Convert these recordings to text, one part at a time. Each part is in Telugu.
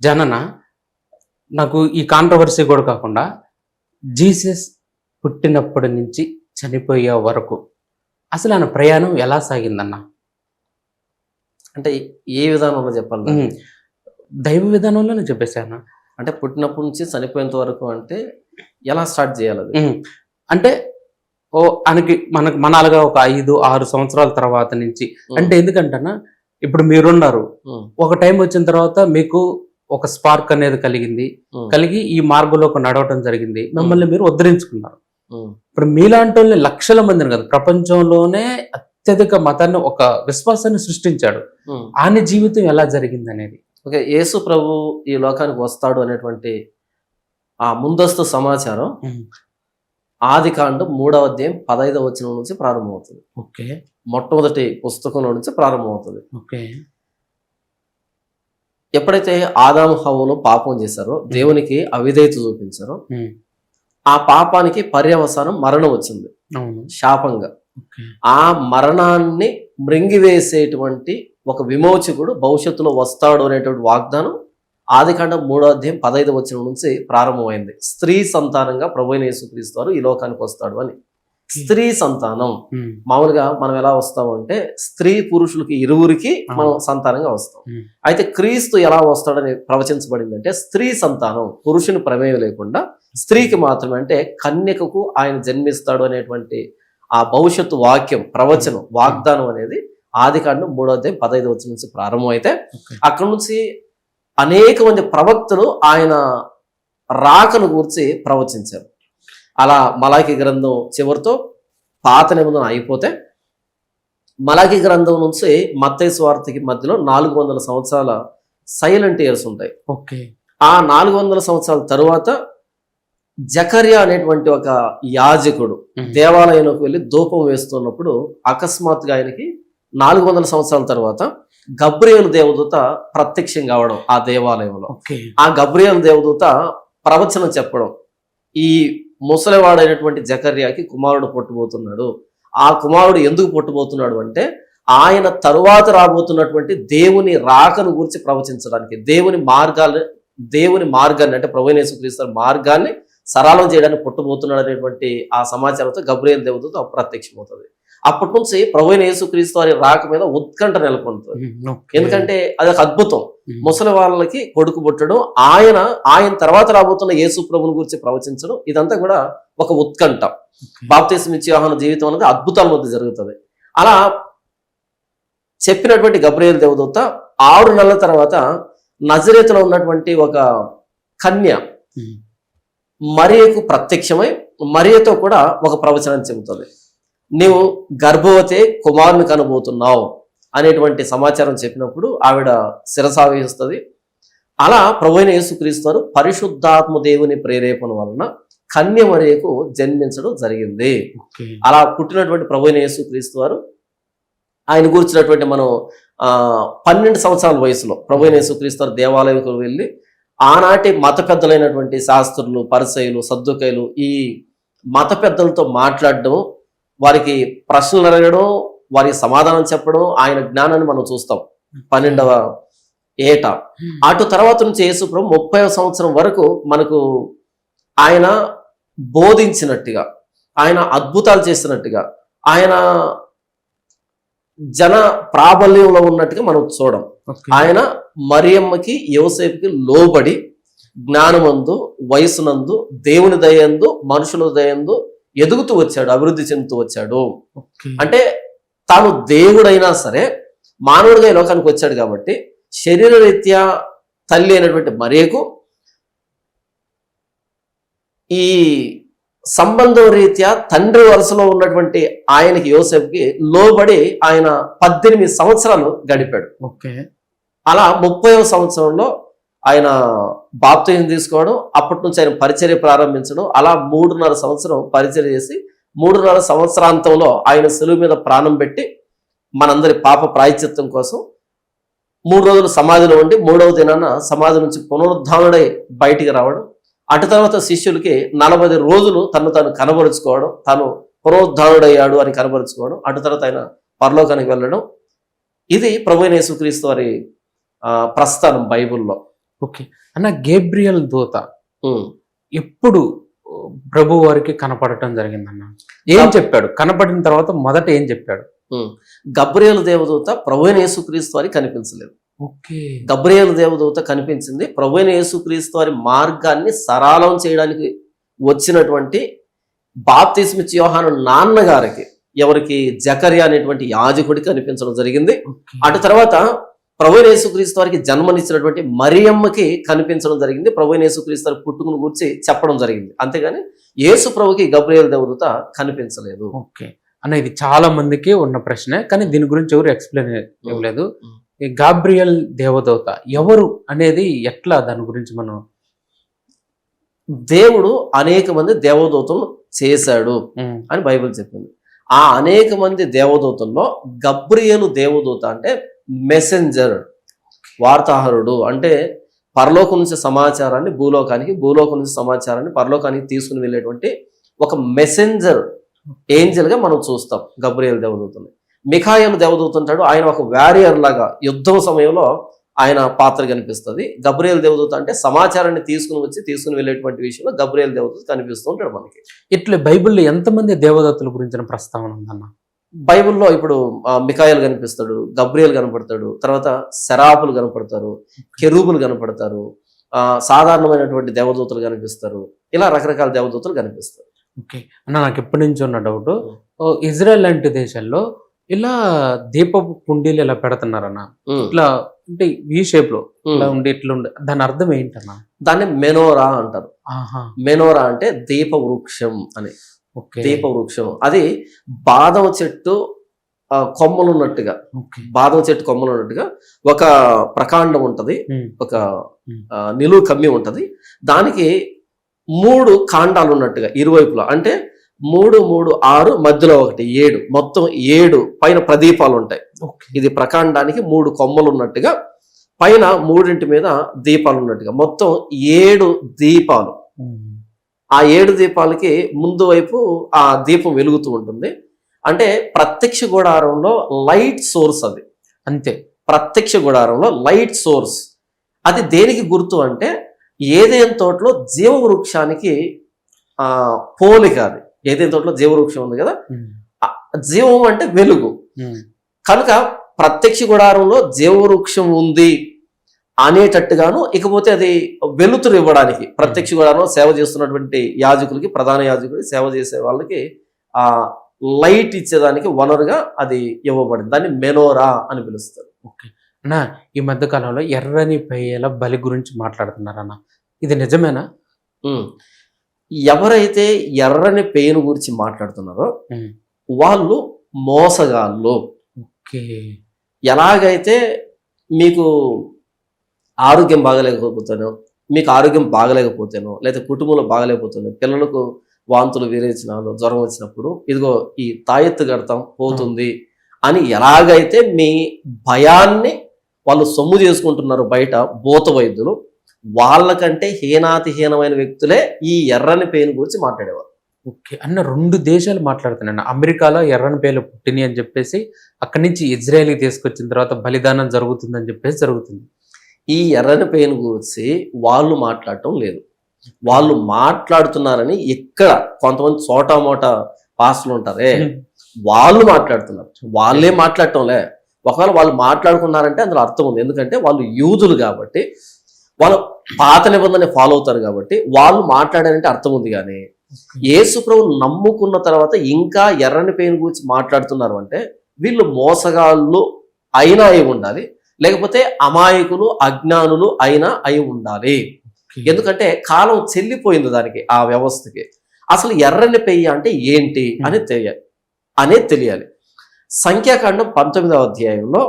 జనన నాకు ఈ కాంట్రవర్సీ కూడా కాకుండా జీసస్ పుట్టినప్పటి నుంచి చనిపోయే వరకు అసలు ఆయన ప్రయాణం ఎలా సాగిందన్న? అంటే ఏ విధానంలో చెప్పాలి. దైవ విధానంలోనే చెప్పేశాను అంటే పుట్టినప్పటి నుంచి చనిపోయేంత వరకు అంటే ఎలా స్టార్ట్ చేయాలి. అంటే ఓ ఆయనకి మనకు మనాలుగా ఒక ఐదు ఆరు సంవత్సరాల తర్వాత నుంచి అంటే ఎందుకంటన్నా ఇప్పుడు మీరున్నారు. ఒక టైం వచ్చిన తర్వాత మీకు ఒక స్పార్క్ అనేది కలిగింది. కలిగి ఈ మార్గంలో నడవటం జరిగింది. మిమ్మల్ని మీరు ఉద్ధరించుకున్నారు. ఇప్పుడు మీలాంటి వాళ్ళని లక్షల మందిని కదా ప్రపంచంలోనే అత్యధిక మతాన్ని ఒక విశ్వాసాన్ని సృష్టించాడు. ఆయన జీవితం ఎలా జరిగింది అనేది. ఓకే యేసు ప్రభు ఈ లోకానికి వస్తాడు అనేటువంటి ఆ ముందస్తు సమాచారం ఆది కాండం మూడవ అధ్యాయం పదైదవ వచనం నుంచి ప్రారంభమవుతుంది. ఓకే. మొట్టమొదటి పుస్తకంలో నుంచి ప్రారంభమవుతుంది. ఓకే. ఎప్పుడైతే ఆదాము హవ్వలు పాపం చేశారో దేవునికి అవిధేయత చూపించారో. ఆ పాపానికి పర్యవసానం మరణం వచ్చింది. శాపంగా. ఆ మరణాన్ని మృంగివేసేటువంటి ఒక విమోచకుడు భవిష్యత్తులో వస్తాడు అనేటువంటి వాగ్దానం ఆదికాండం మూడో అధ్యాయం పదహైదు వచ్చిన నుంచి ప్రారంభమైంది. స్త్రీ సంతానంగా ప్రభు యేసుక్రీస్తు ఈ లోకానికి వస్తాడు అని. స్త్రీ సంతానం. మామూలుగా మనం ఎలా వస్తాం అంటే స్త్రీ పురుషులకి ఇరువురికి మనం సంతానంగా వస్తాం. అయితే క్రీస్తు ఎలా వస్తాడని ప్రవచించబడింది అంటే స్త్రీ సంతానం పురుషుని ప్రమేయం లేకుండా స్త్రీకి మాత్రమే అంటే కన్యకకు ఆయన జన్మిస్తాడు అనేటువంటి ఆ భవిష్యత్తు వాక్యం ప్రవచనం వాగ్దానం అనేది ఆది కాండం మూడో అధ్యాయం పదహైదు వచ్చిన నుంచి ప్రారంభం అయితే. అక్కడ నుంచి అనేక మంది ప్రవక్తలు ఆయన రాకను గురించి ప్రవచించారు అలా మలాకి గ్రంథం చివరితో పాత నిబంధన అయిపోతే మలాకి గ్రంథం నుంచి మత్తయి స్వార్థకి మధ్యలో నాలుగు వందల సంవత్సరాల సైలెంట్ ఇయర్స్ ఉంటాయి. ఓకే. ఆ నాలుగు వందల సంవత్సరాల తరువాత జకర్యా అనేటువంటి ఒక యాజకుడు. దేవాలయంలోకి వెళ్ళి ధూపం వేస్తున్నప్పుడు అకస్మాత్తుగా ఆయనకి నాలుగు వందల సంవత్సరాల తర్వాత గబ్రియలు దేవదూత ప్రత్యక్షం కావడం ఆ దేవాలయంలో. ఆ గబ్రియల్ దేవదూత ప్రవచనం చెప్పడం. ఈ ముసలివాడైనటువంటి జకర్యాకి కుమారుడు పుట్టబోతున్నాడు. ఆ కుమారుడు ఎందుకు పుట్టబోతున్నాడు అంటే ఆయన తరువాత రాబోతున్నటువంటి దేవుని రాకను గురించి ప్రవచించడానికి దేవుని మార్గాలు దేవుని మార్గాన్ని అంటే ప్రభునేశ్వరీశ్వర మార్గాన్ని సరళం చేయడానికి పుట్టబోతున్నాడు అనేటువంటి ఆ సమాచారంతో గబ్రియల్ దేవదూత అప్రత్యక్షమవుతుంది. అప్పటి నుంచి ప్రభుత్వ యేసుక్రీస్తు వారి రాక మీద ఉత్కంఠ నెలకొంటుంది. ఎందుకంటే అది ఒక అద్భుతం. ముసలి వాళ్ళకి కొడుకు పుట్టడం. ఆయన ఆయన తర్వాత రాబోతున్న యేసు ప్రభుని గురించి ప్రవచించడం ఇదంతా కూడా ఒక ఉత్కంఠ. బాప్తీసం ఇచ్చే యోహాను జీవితం అనేది అద్భుతాల మధ్య జరుగుతుంది. అలా చెప్పినటువంటి గబ్రియల్ దేవదూత ఆరు నెలల తర్వాత నజరేతులో ఉన్నటువంటి ఒక కన్య. మరియకు ప్రత్యక్షమై మరియతో కూడా ఒక ప్రవచనం చెబుతుంది. నీవు గర్భవతి కుమారుని కనబోతున్నావు అనేటువంటి సమాచారం చెప్పినప్పుడు ఆవిడ శిరసావహిస్తుంది అలా ప్రభువైన యేసుక్రీస్తు పరిశుద్ధాత్మ దేవుని ప్రేరేపణ వలన కన్య మరియకు జన్మించడం జరిగింది. అలా పుట్టినటువంటి ప్రభువైన యేసుక్రీస్తు వారు ఆయన కూర్చున్నటువంటి మనం పన్నెండు సంవత్సరాల వయసులో ప్రభువైన యేసుక్రీస్తు వారు దేవాలయంకు వెళ్ళి ఆనాటి మత పెద్దలైనటువంటి శాస్త్రులు పరిసయులు సద్దుకైలు ఈ మత పెద్దలతో మాట్లాడడం వారికి ప్రశ్నలు అడగడం వారికి సమాధానం చెప్పడం ఆయన జ్ఞానాన్ని మనం చూస్తాం. పన్నెండవ ఏట. అటు తర్వాత నుంచి యేసుప్రభు ముప్పై సంవత్సరం వరకు మనకు ఆయన బోధించినట్టుగా ఆయన అద్భుతాలు చేసినట్టుగా ఆయన జన ప్రాబల్యంలో ఉన్నట్టుగా మనం చూడం. ఆయన మరియమ్మకి యోసేపుకి లోబడి జ్ఞానమందు వయసునందు దేవుని దయందు మనుషుల దయందు ఎదుగుతూ వచ్చాడు అభివృద్ధి చెందుతూ వచ్చాడు. అంటే తాను దేవుడైనా సరే మానవుడిగా ఈ లోకానికి వచ్చాడు కాబట్టి శరీరరీత్యా తల్లి అయినటువంటి మరియకు ఈ సంబంధం రీత్యా తండ్రి వరుసలో ఉన్నటువంటి ఆయనకి యోసేపుకి లోబడి ఆయన పద్దెనిమిది సంవత్సరాలు గడిపాడు. ఓకే. అలా ముప్పైవ సంవత్సరంలో ఆయన బాప్తయం తీసుకోవడం అప్పటి నుంచి ఆయన పరిచర్య ప్రారంభించడం అలా మూడున్నర సంవత్సరం పరిచర్య చేసి మూడున్నర సంవత్సరాంతంలో ఆయన సెలువు మీద ప్రాణం పెట్టి మనందరి పాప ప్రాయచిత్వం కోసం మూడు రోజులు సమాధిలో ఉండి మూడవ దినాన సమాధి నుంచి పునరుద్ధానుడై బయటికి రావడం అటు తర్వాత శిష్యులకి నలభై రోజులు తను తాను కనబరుచుకోవడం తాను పునరుద్ధానుడయ్యాడు అని కనబరుచుకోవడం అటు తర్వాత ఆయన పరలోకానికి వెళ్ళడం. ఇది ప్రభు యేసుక్రీస్తు వారి ప్రస్థానం బైబిల్లో. ఓకే. అన్న గేబ్రియల్ దూత. ఎప్పుడు ప్రభు వారికి కనపడటం జరిగిందన్న? ఏం చెప్పాడు? కనపడిన తర్వాత మొదట ఏం చెప్పాడు? గబ్రియేలు దేవదూత ప్రభువైన యేసుక్రీస్తు వారికి కనిపించలేదు. ఓకే. గబ్రియేలు దేవదూత కనిపించింది ప్రభువైన యేసుక్రీస్తు వారి మార్గాన్ని సరళం చేయడానికి వచ్చినటువంటి బాప్తిస్మిచ్ యోహాను నాన్నగారికి ఎవరికి జకర్యా అనేటువంటి యాజకుడికి కనిపించడం జరిగింది. అటు తర్వాత ప్రభు యేసుక్రీస్తు వారికి జన్మనిచ్చినటువంటి మరియమ్మకి కనిపించడం జరిగింది. ప్రభు యేసుక్రీస్తు వారి పుట్టుకుని గురించి చెప్పడం జరిగింది. అంతేగాని యేసు ప్రభుకి గబ్రియేల్ దేవదూత కనిపించలేదు. ఓకే. అన్న ఇది చాలా మందికి ఉన్న ప్రశ్నే కానీ దీని గురించి ఎవరు ఎక్స్ప్లెయిన్ ఇవ్వలేదు. గాబ్రియల్ దేవదూత ఎవరు అనేది ఎట్లా దాని గురించి మనం దేవుడు అనేక మంది దేవదూతలను చేశాడు అని బైబిల్ చెప్పింది. ఆ అనేక మంది దేవదూతల్లో గబ్రియేలు దేవదూత అంటే మెసెంజర్ వార్తాహరుడు అంటే పరలోకం నుంచి సమాచారాన్ని భూలోకానికి భూలోకం నుంచి సమాచారాన్ని పరలోకానికి తీసుకుని వెళ్ళేటువంటి ఒక మెసెంజర్ ఏంజల్గా మనం చూస్తాం. గబ్రియల్ దేవదూతని. మిఖాయల్ దేవదూతుంటాడు. ఆయన ఒక వ్యారియర్ లాగా యుద్ధం సమయంలో ఆయన పాత్ర కనిపిస్తుంది. గబ్రియల్ దేవదూత అంటే సమాచారాన్ని తీసుకుని వచ్చి తీసుకుని వెళ్ళేటువంటి విషయంలో గబ్రియల్ దేవదూత కనిపిస్తూ ఉంటాడు మనకి. ఇట్లా బైబిల్లో ఎంతమంది దేవదత్తుల గురించిన ప్రస్తావన ఉందన్న? బైబిల్లో ఇప్పుడు మికాయలు కనిపిస్తాడు గబ్రియల్ కనపడతాడు తర్వాత శరాపులు కనపడతారు కెరూబులు కనపడతారు ఆ సాధారణమైనటువంటి దేవదూతలు కనిపిస్తారు ఇలా రకరకాల దేవదూతలు కనిపిస్తారు. ఓకే. అన్న నాకు ఎప్పటి నుంచి ఉన్న డౌట్ ఇజ్రాయెల్ లాంటి దేశాల్లో ఇలా దీపపు కుండీలు ఇలా పెడుతున్నారన్న. ఇట్లా అంటే ఈ షేప్లో. ఇట్లా ఉండి ఇట్లా ఉండి దాని అర్థం ఏంటన్నా? దాన్ని మెనోరా అంటారు. మెనోరా అంటే దీప వృక్షం అని. దీప వృక్షం అది బాదం చెట్టు కొమ్మలు ఉన్నట్టుగా బాదం చెట్టు కొమ్మలు ఉన్నట్టుగా ఒక ప్రకాండం ఉంటది. ఒక నిలువు కమ్మి ఉంటది. దానికి మూడు కాండాలు ఉన్నట్టుగా ఇరువైపులా. అంటే మూడు మూడు ఆరు మధ్యలో ఒకటి ఏడు. మొత్తం ఏడు. పైన ప్రదీపాలు ఉంటాయి ఇది ప్రకాండానికి మూడు కొమ్మలు ఉన్నట్టుగా పైన మూడింటి మీద దీపాలు ఉన్నట్టుగా మొత్తం ఏడు దీపాలు. ఆ ఏడు దీపాలకి ముందు వైపు ఆ దీపం వెలుగుతూ ఉంటుంది. అంటే ప్రత్యక్ష గుడారంలో లైట్ సోర్స్ అది. అంతే. ప్రత్యక్ష గుడారంలో లైట్ సోర్స్. అది దేనికి గుర్తు అంటే ఏదైనా తోటలో జీవవృక్షానికి ఆ పోలిక అది. ఏదైనా తోటలో జీవవృక్షం ఉంది కదా? జీవం అంటే వెలుగు. కనుక ప్రత్యక్ష గుడారంలో జీవవృక్షం ఉంది. అనేటట్టుగాను ఇకపోతే అది వెలుతురు ఇవ్వడానికి ప్రత్యక్ష సేవ చేస్తున్నటువంటి యాజకులకి ప్రధాన యాజకులకి సేవ చేసే వాళ్ళకి ఆ లైట్ ఇచ్చేదానికి వనరుగా అది ఇవ్వబడింది. దాన్ని మెనోరా అని పిలుస్తారు. ఓకే. అన్న ఈ మధ్య కాలంలో ఎర్రని పెయ్యల బలి గురించి మాట్లాడుతున్నారన్న ఇది నిజమేనా. ఎవరైతే ఎర్రని పెయిన్ గురించి మాట్లాడుతున్నారో వాళ్ళు మోసగాళ్ళు. ఓకే. ఎలాగైతే మీకు ఆరోగ్యం బాగలేకపోతేనో మీకు ఆరోగ్యం బాగలేకపోతేనో లేదా కుటుంబంలో బాగలేకపోతేనో పిల్లలకు వాంతులు విరేచనాలు జ్వరం వచ్చినప్పుడు ఇదిగో ఈ తాయెత్తు గడతాం పోతుంది అని ఎలాగైతే మీ భయాన్ని వాళ్ళు సొమ్ము చేసుకుంటున్నారు బయట భూత వైద్యులు వాళ్ళకంటే హీనాతిహీనమైన వ్యక్తులే ఈ ఎర్రని పేను గురించి మాట్లాడేవారు. ఓకే అన్న రెండు దేశాలు మాట్లాడుతున్నాను అమెరికాలో ఎర్రని పేలు పుట్టినాయి అని చెప్పేసి అక్కడి నుంచి ఇజ్రాయెల్కి తీసుకొచ్చిన తర్వాత బలిదానం జరుగుతుందని చెప్పేసి జరుగుతుంది. ఈ ఎర్రని పెయిన్ గురించి వాళ్ళు మాట్లాడటం లేదు. వాళ్ళు మాట్లాడుతున్నారని ఇక్కడ కొంతమంది చోటా మోటా పాస్టులు ఉంటారే వాళ్ళు మాట్లాడుతున్నారు. వాళ్ళే మాట్లాడటంలే. ఒకవేళ వాళ్ళు మాట్లాడుకున్నారంటే అందులో అర్థం ఉంది. ఎందుకంటే వాళ్ళు యూదులు కాబట్టి వాళ్ళు పాత నిబంధన ఫాలో అవుతారు కాబట్టి వాళ్ళు మాట్లాడారంటే అర్థం ఉంది కానీ యేసు ప్రభు నమ్ముకున్న తర్వాత ఇంకా ఎర్రని పెయిన్ గురించి మాట్లాడుతున్నారు అంటే వీళ్ళు మోసగాళ్ళు అయినా అయి ఉండాలి లేకపోతే అమాయకులు అజ్ఞానులు అయినా అయి ఉండాలి. ఎందుకంటే కాలం చెల్లిపోయింది దానికి ఆ వ్యవస్థకి. అసలు ఎర్రని పెయ్య అంటే ఏంటి అని తెలియాలి అనేది తెలియాలి. సంఖ్యాకాండం పంతొమ్మిదవ అధ్యాయంలో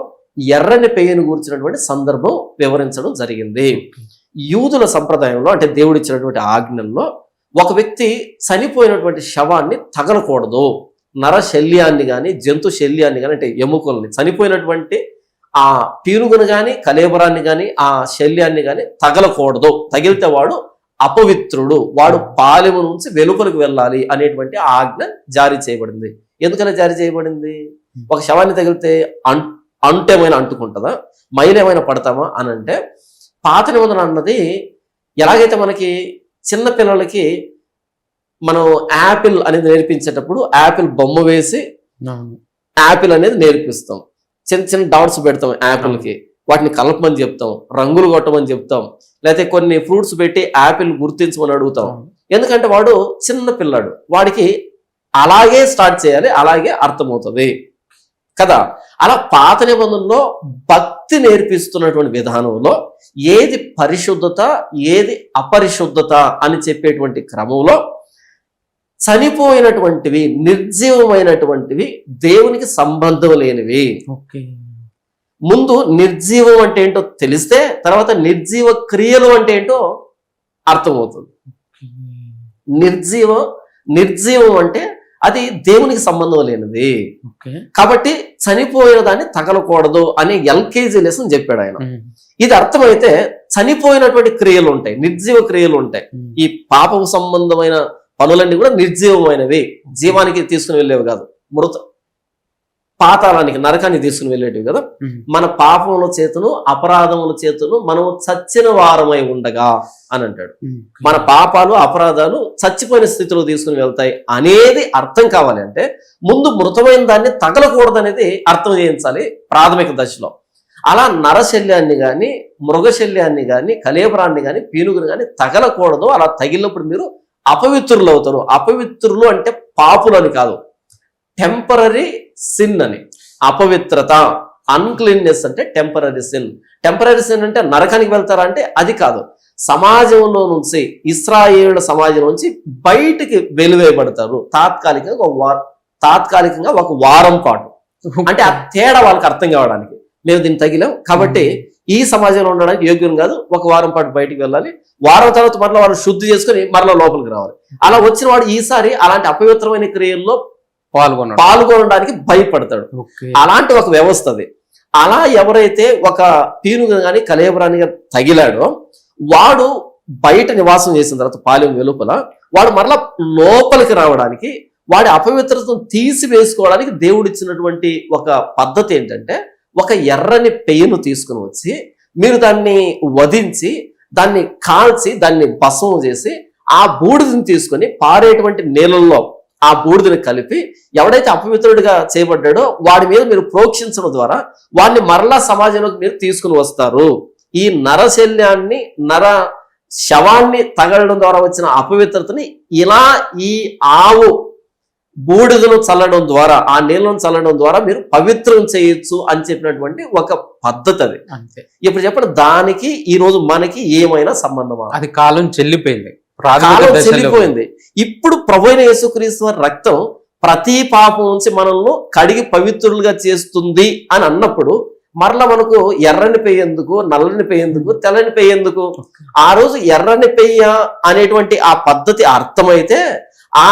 ఎర్రని పెయ్యను గురించినటువంటి సందర్భం వివరించడం జరిగింది. యూదుల సంప్రదాయంలో అంటే దేవుడు ఇచ్చినటువంటి ఆజ్ఞల్లో ఒక వ్యక్తి చనిపోయినటువంటి శవాన్ని తగలకూడదు. నర శల్యాన్ని కానీ జంతు శల్యాన్ని కానీ అంటే ఎముకల్ని చనిపోయినటువంటి ఆ పీనుగును కానీ కలేబరాన్ని కానీ ఆ శల్యాన్ని కానీ తగలకూడదు. తగిలితే వాడు అపవిత్రుడు. వాడు పాలెము నుంచి వెలుపలకు వెళ్ళాలి అనేటువంటి ఆజ్ఞ జారీ చేయబడింది. ఎందుకని జారీ చేయబడింది? ఒక శవాన్ని తగిలితే అం అంటేమైనా అంటుకుంటుందా? మైలేమైనా పడతామా అని అంటే పాత నిబంధన అన్నది ఎలాగైతే మనకి చిన్న పిల్లలకి మనం యాపిల్ అనేది నేర్పించేటప్పుడు యాపిల్ బొమ్మ వేసి. యాపిల్ అనేది నేర్పిస్తాం. చిన్న చిన్న డాట్స్ పెడతాం యాపిల్కి వాటిని కలపమని చెప్తాం రంగులు కొట్టమని చెప్తాం లేకపోతే కొన్ని ఫ్రూట్స్ పెట్టి యాపిల్ గుర్తించమని అడుగుతాం. ఎందుకంటే వాడు చిన్న పిల్లాడు వాడికి అలాగే స్టార్ట్ చేయాలి అలాగే అర్థమవుతుంది. కదా? అలా పాత నిబంధనలో భక్తి నేర్పిస్తున్నటువంటి విధానంలో ఏది పరిశుద్ధత ఏది అపరిశుద్ధత అని చెప్పేటువంటి క్రమంలో చనిపోయినటువంటివి నిర్జీవమైనటువంటివి దేవునికి సంబంధం లేనివి. ముందు నిర్జీవం అంటే ఏంటో తెలిస్తే తర్వాత నిర్జీవ క్రియలు అంటే ఏంటో అర్థమవుతుంది. నిర్జీవం నిర్జీవం అంటే అది దేవునికి సంబంధం లేనిది. కాబట్టి చనిపోయిన దాన్ని తగలకూడదు అనే ఎల్కేజీ లెసన్ చెప్పాడు ఆయన. ఇది అర్థమైతే చనిపోయినటువంటి క్రియలు ఉంటాయి నిర్జీవ క్రియలు ఉంటాయి. ఈ పాపపు సంబంధమైన పనులన్నీ కూడా నిర్జీవమైనవి. జీవానికి తీసుకుని వెళ్ళేవి కాదు. మృత పాతాళానికి నరకానికి తీసుకుని వెళ్ళేటివి కదా. మన పాపముల చేతును అపరాధముల చేతును మనము చచ్చిన వారమై ఉండగా అని అంటాడు. మన పాపాలు అపరాధాలు చచ్చిపోయిన స్థితిలో తీసుకుని వెళ్తాయి అనేది అర్థం కావాలి అంటే ముందు మృతమైన దాన్ని తగలకూడదు అనేది అర్థం చేయించాలి ప్రాథమిక దశలో. అలా నరశల్యాన్ని కానీ మృగశల్యాన్ని కానీ కలేబరాన్ని కానీ పీనుగుని కానీ తగలకూడదు. అలా తగిలినప్పుడు మీరు అపవిత్రులు అవుతారు అపవిత్రులు అంటే పాపులు అని కాదు. టెంపరీ సిన్ అని. అపవిత్రత అన్క్లీన్నెస్ అంటే టెంపరీ సిన్ టెంపరీ సిన్ అంటే నరకానికి వెళ్తారా అంటే అది కాదు. సమాజంలో నుంచి ఇస్రాయేళ్ళ సమాజం నుంచి బయటికి వెలువేయబడతారు. తాత్కాలికంగా ఒక వారం తాత్కాలికంగా ఒక వారం పాటు. అంటే ఆ తేడా వాళ్ళకి అర్థం కావడానికి. మేము దీన్ని తగిలాం. కాబట్టి ఈ సమాజంలో ఉండడానికి యోగ్యం కాదు. ఒక వారం పాటు బయటికి వెళ్ళాలి. వారం తర్వాత మరలా వాళ్ళు శుద్ధి చేసుకుని మరలా లోపలికి రావాలి. అలా వచ్చిన వాడు ఈసారి అలాంటి అపవిత్రమైన క్రియల్లో పాల్గొన్నాడు పాల్గొనడానికి భయపడతాడు. అలాంటి ఒక వ్యవస్థ అది. అలా ఎవరైతే ఒక పీనుగా కానీ కలేబరానిగా తగిలాడో వాడు బయట నివాసం చేసిన తర్వాత పాలెం వెలుపల వాడు మరలా లోపలికి రావడానికి వాడి అపవిత్రతను తీసివేసుకోవడానికి దేవుడు ఇచ్చినటువంటి ఒక పద్ధతి ఏంటంటే ఒక ఎర్రని పెయ్యను తీసుకుని వచ్చి మీరు దాన్ని వధించి దాన్ని కాల్చి దాన్ని భస్మం చేసి ఆ బూడిదని తీసుకొని పారేటువంటి నీళ్ళల్లో ఆ బూడిదని కలిపి ఎవడైతే అపవిత్రుడిగా చేయబడ్డాడో వాడి మీద మీరు ప్రోక్షించడం ద్వారా వాడిని మరలా సమాజంలోకి మీరు తీసుకుని వస్తారు. ఈ నరశల్యాన్ని నర శవాన్ని తగలడం ద్వారా వచ్చిన అపవిత్రతని ఇలా ఈ ఆవు బూడిదను చల్లడం ద్వారా ఆ నీళ్ళను చల్లడం ద్వారా మీరు పవిత్రం చేయొచ్చు అని చెప్పినటువంటి ఒక పద్ధతి అది. అంతే. ఇప్పుడు చెప్పండి దానికి ఈ రోజు మనకి ఏమైనా సంబంధమా? అది కాలం చెల్లిపోయింది. కాలం చెల్లిపోయింది. ఇప్పుడు ప్రభు అయిన యేసుక్రీస్తు వారి రక్తం ప్రతి పాపం నుంచి మనల్ని కడిగి పవిత్రులుగా చేస్తుంది అని అన్నప్పుడు మరలా మనకు ఎర్రని పెయ్యేందుకు నల్లని పెయ్యేందుకు తెల్లని పెయ్యేందుకు ఆ రోజు ఎర్రని పెయ్య అనేటువంటి ఆ పద్ధతి అర్థమైతే ఆ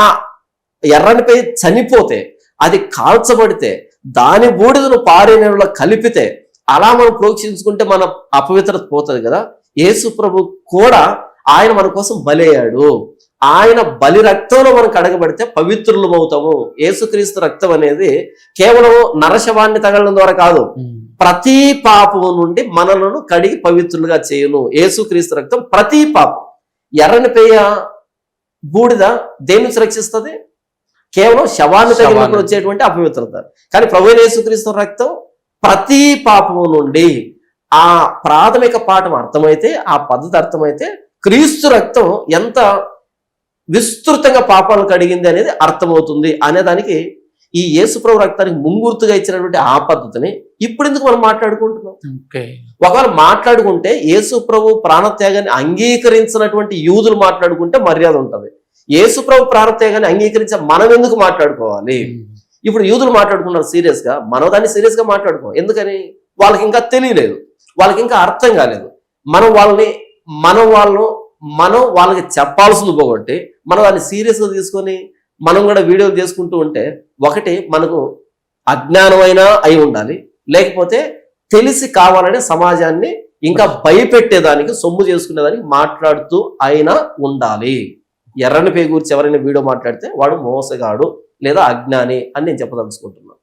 ఎర్రని పెయ్య చనిపోతే అది కాల్చబడితే దాని బూడిదను పారే నీళ్ళలో కలిపితే అలా మనం ప్రోక్షించుకుంటే మన అపవిత్రత పోతుంది కదా? యేసు ప్రభు కూడా ఆయన మన కోసం బలయ్యాడు. ఆయన బలి రక్తంలో మనం కడగబడితే పవిత్రులం అవుతాము. యేసుక్రీస్తు రక్తం అనేది కేవలం నరశవాన్ని తగలడం ద్వారా కాదు. ప్రతి పాపము నుండి మనలను కడిగి పవిత్రులుగా చేయును. యేసుక్రీస్తు రక్తం ప్రతి పాపం. ఎర్రని పేయ బూడిద దేని నుంచి రక్షిస్తుంది? కేవలం శవాన్ని తగిలినప్పుడు శవాన్ని. వచ్చేటువంటి అపవిత్రత. కానీ ప్రభు యేసుక్రీస్తు రక్తం ప్రతి పాపము నుండి ఆ ప్రాథమిక పాఠం అర్థమైతే ఆ పద్ధతి అర్థమైతే క్రీస్తు రక్తం ఎంత విస్తృతంగా పాపాలను కడిగింది అనేది అర్థమవుతుంది అనేదానికి ఈ యేసుప్రభు రక్తానికి ముంగుర్తుగా ఇచ్చినటువంటి ఆ పద్ధతిని ఇప్పుడు ఎందుకు మనం మాట్లాడుకుంటున్నాం? ఒకవేళ మాట్లాడుకుంటే యేసు ప్రభు ప్రాణత్యాగాన్ని అంగీకరించినటువంటి యూదులు మాట్లాడుకుంటే మర్యాద ఉంటది. యేసు ప్రభు ప్రాణత్యాగాన్ని అంగీకరించే మనం ఎందుకు మాట్లాడుకోవాలి. ఇప్పుడు యూదులు మాట్లాడుకున్నారు సీరియస్గా మనం దాన్ని సీరియస్గా మాట్లాడుకో ఎందుకని? వాళ్ళకి ఇంకా తెలియలేదు. వాళ్ళకి ఇంకా అర్థం కాలేదు. మనం వాళ్ళని మనం వాళ్ళు మనం వాళ్ళకి చెప్పాల్సింది పోగొట్టి మనం దాన్ని సీరియస్గా తీసుకొని మనం కూడా వీడియోలు చేసుకుంటూ ఉంటే ఒకటి మనకు అజ్ఞానమైనా అయి ఉండాలి. లేకపోతే తెలిసి కావాలనే సమాజాన్ని ఇంకా భయపెట్టేదానికి సొమ్ము చేసుకునేదానికి మాట్లాడుతూ అయినా ఉండాలి. ఎర్రని పేగూర్చి ఎవరైనా వీడియో మాట్లాడితే వాడు మోసగాడు లేదా అజ్ఞాని అని నేను చెప్పదలుచుకుంటున్నాను